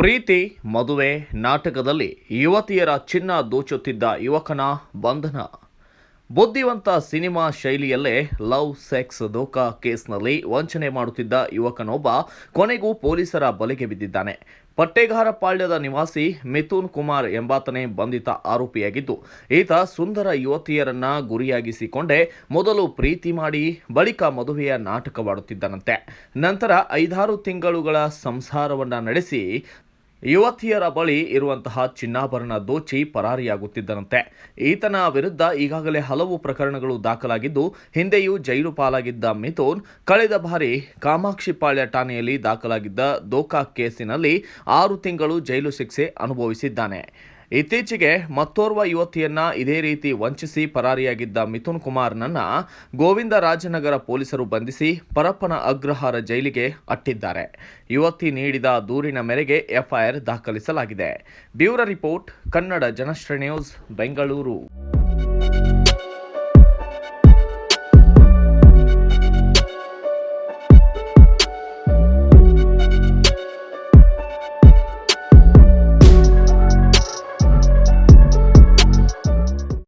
ಪ್ರೀತಿ, ಮದುವೆ, ನಾಟಕದಲ್ಲಿ ಯುವತಿಯರ ಚಿನ್ನ ದೋಚುತ್ತಿದ್ದ ಯುವಕನ ಬಂಧನ. ಬುದ್ಧಿವಂತ ಸಿನಿಮಾ ಶೈಲಿಯಲ್ಲೇ ಲವ್, ಸೆಕ್ಸ್ ದೋಖಾ ಕೇಸ್ನಲ್ಲಿ ವಂಚನೆ ಮಾಡುತ್ತಿದ್ದ ಯುವಕನೊಬ್ಬ ಕೊನೆಗೂ ಪೊಲೀಸರ ಬಲೆಗೆ ಬಿದ್ದಿದ್ದಾನೆ. ಪಟ್ಟೇಗಾರಪಾಳ್ಯದ ನಿವಾಸಿ ಮಿಥುನ್ ಕುಮಾರ್ ಎಂಬಾತನೇ ಬಂಧಿತ ಆರೋಪಿಯಾಗಿದ್ದು, ಈತ ಸುಂದರ ಯುವತಿಯರನ್ನ ಗುರಿಯಾಗಿಸಿಕೊಂಡೇ ಮೊದಲು ಪ್ರೀತಿ ಮಾಡಿ, ಬಳಿಕ ಮದುವೆಯ ನಾಟಕವಾಡುತ್ತಿದ್ದನಂತೆ. ನಂತರ ಐದಾರು ತಿಂಗಳುಗಳ ಸಂಸಾರವನ್ನ ನಡೆಸಿ ಯುವತಿಯರ ಬಳಿ ಇರುವಂತಹ ಚಿನ್ನಾಭರಣ ದೋಚಿ ಪರಾರಿಯಾಗುತ್ತಿದ್ದನಂತೆ. ಈತನ ವಿರುದ್ಧ ಈಗಾಗಲೇ ಹಲವು ಪ್ರಕರಣಗಳು ದಾಖಲಾಗಿದ್ದು, ಹಿಂದೆಯೂ ಜೈಲು ಪಾಲಾಗಿದ್ದ ಮಿಥುನ್ ಕಳೆದ ಬಾರಿ ಕಾಮಾಕ್ಷಿಪಾಳ್ಯ ಠಾಣೆಯಲ್ಲಿ ದಾಖಲಾಗಿದ್ದ ದೋಖಾ ಕೇಸಿನಲ್ಲಿ ಆರು ತಿಂಗಳು ಜೈಲು ಶಿಕ್ಷೆ ಅನುಭವಿಸಿದ್ದಾನೆ. ಇತ್ತೀಚೆಗೆ ಮತ್ತೋರ್ವ ಯುವತಿಯನ್ನ ಇದೇ ರೀತಿ ವಂಚಿಸಿ ಪರಾರಿಯಾಗಿದ್ದ ಮಿಥುನ್ ಕುಮಾರ್ನನ್ನ ಗೋವಿಂದರಾಜನಗರ ಪೊಲೀಸರು ಬಂಧಿಸಿ ಪರಪ್ಪನ ಅಗ್ರಹಾರ ಜೈಲಿಗೆ ಅಟ್ಟಿದ್ದಾರೆ. ಯುವತಿ ನೀಡಿದ ದೂರಿನ ಮೇರೆಗೆ ಎಫ್ಐಆರ್ ದಾಖಲಿಸಲಾಗಿದೆ. Bureau report, Kannada Janashree news, Bengaluru.